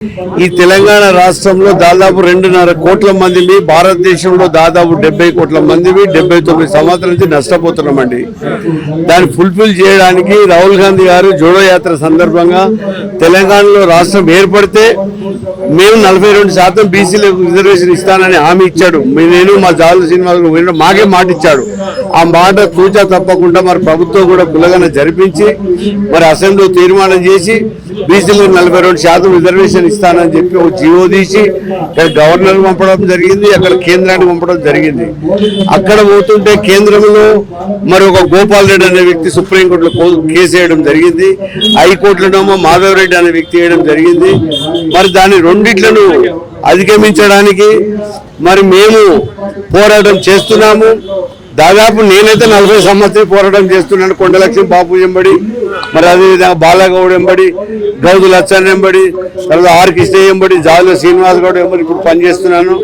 ఈ తెలంగాణ రాష్ట్రంలో దాదాపు రెండున్నర కోట్ల మందిని భారతదేశంలో దాదాపు డెబ్బై కోట్ల మందివి డెబ్బై తొమ్మిది సంవత్సరాల నుంచి నష్టపోతున్నామండి. దాన్ని ఫుల్ఫిల్ చేయడానికి రాహుల్ గాంధీ గారు జోడో యాత్ర సందర్భంగా తెలంగాణలో రాష్ట్రం ఏర్పడితే మేము నలభై రెండు శాతం బీసీలకు రిజర్వేషన్ ఇస్తానని హామీ ఇచ్చాడు. మీ- నేను మా జాలు సినిమాలకు మాకే మాట ఇచ్చాడు. ఆ మాట తూచా తప్పకుండా మరి ప్రభుత్వం కూడా కులగన జరిపించి మరి అసెంబ్లీ తీర్మానం చేసి బీసీలు నలభై రెండు శాతం రిజర్వేషన్ ఇస్తానని చెప్పి ఒక జీవో తీసి ఇక్కడ గవర్నర్ పంపడం జరిగింది అక్కడ కేంద్రానికి పంపడం జరిగింది. అక్కడ పోతుంటే కేంద్రంలో మరి ఒక గోపాల్ రెడ్డి అనే వ్యక్తి సుప్రీంకోర్టులో కేసు వేయడం జరిగింది. హైకోర్టులోనేమో మాధవ్ రెడ్డి అనే వ్యక్తి వేయడం జరిగింది. మరి దాని రెండిట్లను అధిగమించడానికి మరి మేము పోరాటం చేస్తున్నాము. దాదాపు నేనైతే నలభై సంవత్సరం పోరాటం చేస్తున్నాను. కొండలక్ష్మి బాపు ఎంబడి మరి అదేవిధంగా బాలగౌడ్ ఎంబడి గౌదు లచ్చన్ ఎంబడి తర్వాత ఆర్ కృష్ణ ఎంబడి జాలు శ్రీనివాస్ గౌడ్ ఎంబడి ఇప్పుడు పనిచేస్తున్నాను.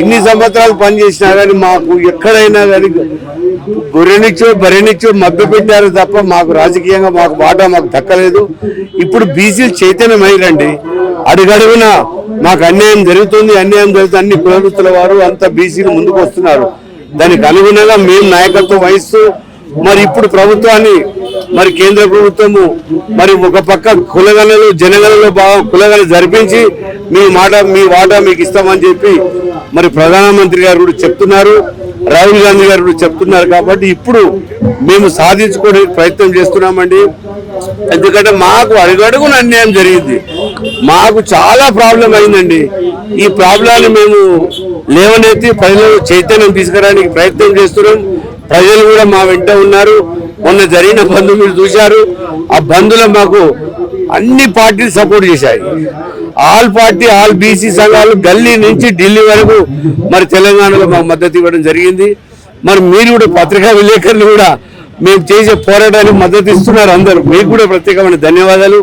ఇన్ని సంవత్సరాలు పనిచేసినా కానీ మాకు ఎక్కడైనా కానీ గొర్రెనిచ్చో బర్రెనిచ్చో మభ్య పెట్టారు తప్ప మాకు రాజకీయంగా మాకు వాటా మాకు దక్కలేదు. ఇప్పుడు బీసీలు చైతన్యమైరండి అడుగడుగున మాకు అన్యాయం జరుగుతుంది అన్యాయం జరుగుతుంది అన్ని కులవృత్తుల వారు అంత బీసీలు ముందుకు వస్తున్నారు. దానికి అనుగుణంగా మేము నాయకత్వం వహిస్తూ మరి ఇప్పుడు ప్రభుత్వాన్ని మరి కేంద్ర ప్రభుత్వము మరి ఒక పక్క కులగణలు జనగణలో బాగా కులగణ జరిపించి మీ మాట మీ వాటా మీకు ఇస్తామని చెప్పి మరి ప్రధానమంత్రి గారు కూడా చెప్తున్నారు రాహుల్ గాంధీ గారు కూడా చెప్తున్నారు కాబట్టి ఇప్పుడు మేము సాధించుకోవడానికి ప్రయత్నం చేస్తున్నామండి. ఎందుకంటే మాకు అడుగడుగున అన్యాయం జరిగింది. మాకు చాలా ప్రాబ్లం అయిందండి. ఈ ప్రాబ్లాన్ని మేము లేవనెత్తి ప్రజలు చైతన్యం తీసుకురావడానికి ప్రయత్నం చేస్తున్నాం. ప్రజలు కూడా మా వెంట ఉన్నారు. మొన్న జరిగిన బంధు మీరు చూశారు. ఆ బంధులో మాకు అన్ని పార్టీలు సపోర్ట్ చేశాయి. ఆల్ పార్టీ ఆల్ బీసీ సంఘాలు గల్లీ నుంచి ఢిల్లీ వరకు మరి తెలంగాణలో మాకు మద్దతు ఇవ్వడం జరిగింది. మరి మీరు కూడా పత్రికా విలేకరులు కూడా మేము చేసే పోరాటానికి మద్దతు ఇస్తున్నారు అందరూ. మీకు కూడా ప్రత్యేకమైన ధన్యవాదాలు.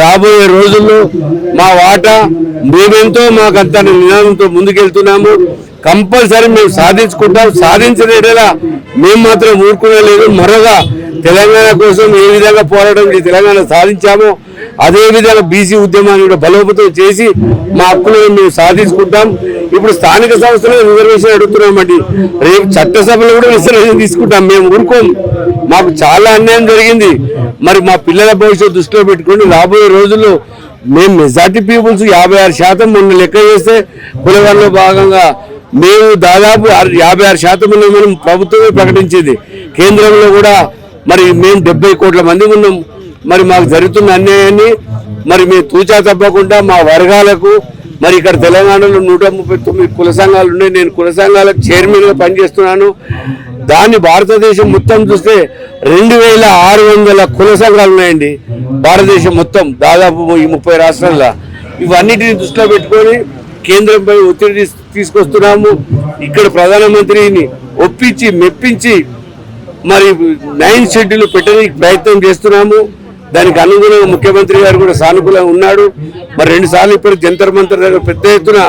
రాబోయే రోజుల్లో మా వాటా మేమెంతో మాకంత నినాదంతో ముందుకెళ్తున్నాము. కంపల్సరీ మేము సాధించుకుంటాం. సాధించిన మేము మాత్రం ఊరుకునే లేదు. మరొక తెలంగాణ కోసం ఏ విధంగా పోరాటం తెలంగాణ సాధించామో అదే విధంగా బీసీ ఉద్యమాన్ని కూడా బలోపేతం చేసి మా హక్కులను మేము సాధించుకుంటాం. ఇప్పుడు స్థానిక సంస్థలు రిజర్వేషన్ అడుగుతున్నామండి రేపు చట్టసభలో కూడా రిజర్వేషన్ తీసుకుంటాం. మేము ఊరుకోం. మాకు చాలా అన్యాయం జరిగింది. మరి మా పిల్లల భవిష్యత్తు దృష్టిలో పెట్టుకుని రాబోయే రోజుల్లో మేము మెజార్టీ పీపుల్స్ యాభై ఆరు శాతం మొన్న లెక్క చేస్తే పులివర్లో భాగంగా మేము దాదాపు యాభై ఆరు శాతం మనం ప్రభుత్వమే ప్రకటించింది. కేంద్రంలో కూడా మరి మేము డెబ్బై కోట్ల మంది ఉన్నాం. మరి మాకు జరుగుతున్న అన్యాయాన్ని మరి మేము తూచా తప్పకుండా మా వర్గాలకు మరి ఇక్కడ తెలంగాణలో నూట ముప్పై తొమ్మిది కుల సంఘాలు ఉన్నాయి. నేను కుల సంఘాలకు చైర్మన్గా పనిచేస్తున్నాను. దాన్ని భారతదేశం మొత్తం చూస్తే రెండు వేల ఆరు వందల కుల సంఘాలు ఉన్నాయండి. భారతదేశం మొత్తం దాదాపు ఈ ముప్పై రాష్ట్రాల్లో. ఇవన్నిటిని దృష్టిలో పెట్టుకొని కేంద్రంపై ఒత్తిడి తీసుకొస్తున్నాము. ఇక్కడ ప్రధానమంత్రిని ఒప్పించి మెప్పించి మరి నైన్ షెడ్యూల్ పెట్టడానికి ప్రయత్నం చేస్తున్నాము. దానికి అనుగుణంగా ముఖ్యమంత్రి గారు కూడా సానుకూలంగా ఉన్నాడు. మరి రెండు సార్లు ఇప్పుడు జంతర్ మంతర్ దగ్గర పెద్ద ఎత్తున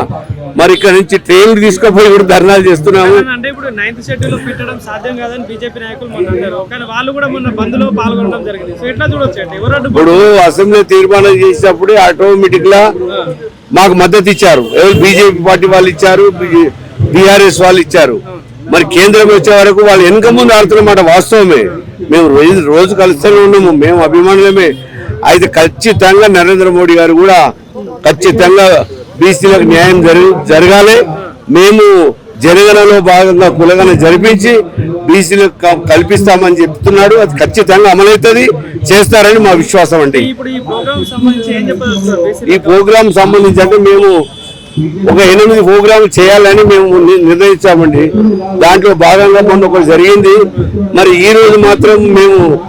మరి ఇక్కడ నుంచి ట్రైన్లు తీసుకుపోయి కూడా ధర్నాలు చేస్తున్నాము. అంటే ఇప్పుడు నైన్త్ షెడ్యూల్ పెట్టడం సాధ్యం కాదని బీజేపీ నాయకులు మొన్న అన్నారు. కానీ వాళ్ళు కూడా మొన్న బంద్లో పాల్గొనడం జరిగింది. సో ఎట్లా చూడొచ్చు అంటే ఎవరు అడ్డు ఇప్పుడు అసెంబ్లీ తీర్మానం చేసినప్పుడు ఆటోమేటిక్గా మాకు మద్దతు ఇచ్చారు. ఎవరు బీజేపీ పార్టీ వాళ్ళు ఇచ్చారు బీఆర్ఎస్ వాళ్ళు ఇచ్చారు. మరి కేంద్రం వచ్చే వరకు వాళ్ళు వెనక ముందు ఆడుతున్నమాట వాస్తవమే. మేము రోజు రోజు కలుస్తూనే ఉన్నాము. మేము అభిమానులమే. అయితే ఖచ్చితంగా నరేంద్ర మోడీ గారు కూడా ఖచ్చితంగా బీసీలకు న్యాయం జరుగు జరగాలి. మేము జనగణలో భాగంగా కులగన జరిపించి బీసీలకు క- కల్పిస్తామని చెప్తున్నాడు. అది ఖచ్చితంగా అమలవుతుంది. చేస్తారని మా విశ్వాసం అండి. ఈ ప్రోగ్రాం సంబంధించి అంటే మేము ఒక ఎనిమిది ప్రోగ్రాంలు చేయాలని మేము నిర్ణయించామండి. దాంట్లో భాగంగా మొన్న ఒకటి జరిగింది. మరి ఈ రోజు మాత్రం మేము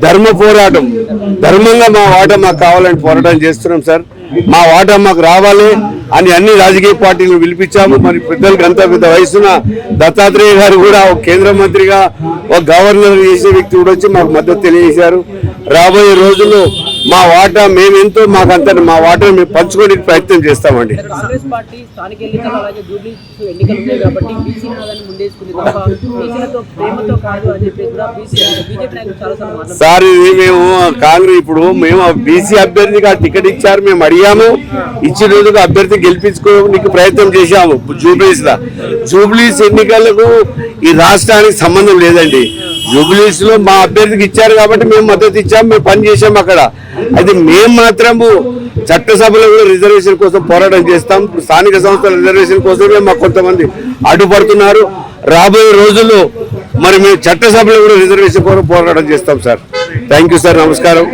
ధర్మ పోరాటం ధర్మంగా మా వాటా మాకు కావాలని పోరాటం చేస్తున్నాం సార్. మా వాటా మాకు రావాలి. అని అన్ని రాజకీయ పార్టీలు పిలిపించాము. మరి పెద్దలకు అంత పెద్ద వయసున దత్తాత్రేయ గారు కూడా ఒక కేంద్ర మంత్రిగా ఒక గవర్నర్ చేసే వ్యక్తి కూడా వచ్చి మాకు మద్దతు తెలియజేశారు. రాబోయే రోజుల్లో మా వాటా మేము ఎంతో మాకు అంత మా వాటా మేము పంచుకోవడానికి ప్రయత్నం చేస్తామండి. సార్ ఇది మేము కాంగ్రెస్ ఇప్పుడు మేము బీసీ అభ్యర్థికి ఆ టికెట్ ఇచ్చారు మేము అడిగాము. ఇచ్చిన రోజుకు అభ్యర్థి గెలిపించుకోవడానికి ప్రయత్నం చేశాము జూబ్లీస్ లా జూబ్లీస్ ఎన్నికలకు ఈ రాష్ట్రానికి సంబంధం లేదండి. జూబ్లీస్లో మా అభ్యర్థికి ఇచ్చారు కాబట్టి మేము మద్దతు ఇచ్చాము మేము పని చేసాం అక్కడ. అయితే మేము మాత్రము చట్టసభలో కూడా రిజర్వేషన్ కోసం పోరాటం చేస్తాం. స్థానిక సంస్థల రిజర్వేషన్ కోసమే మాకు కొంతమంది అడ్డుపడుతున్నారు. రాబోయే రోజుల్లో మరి మేము చట్టసభలో కూడా రిజర్వేషన్ కోసం పోరాటం చేస్తాం సార్. Thank you sir. నమస్కారం.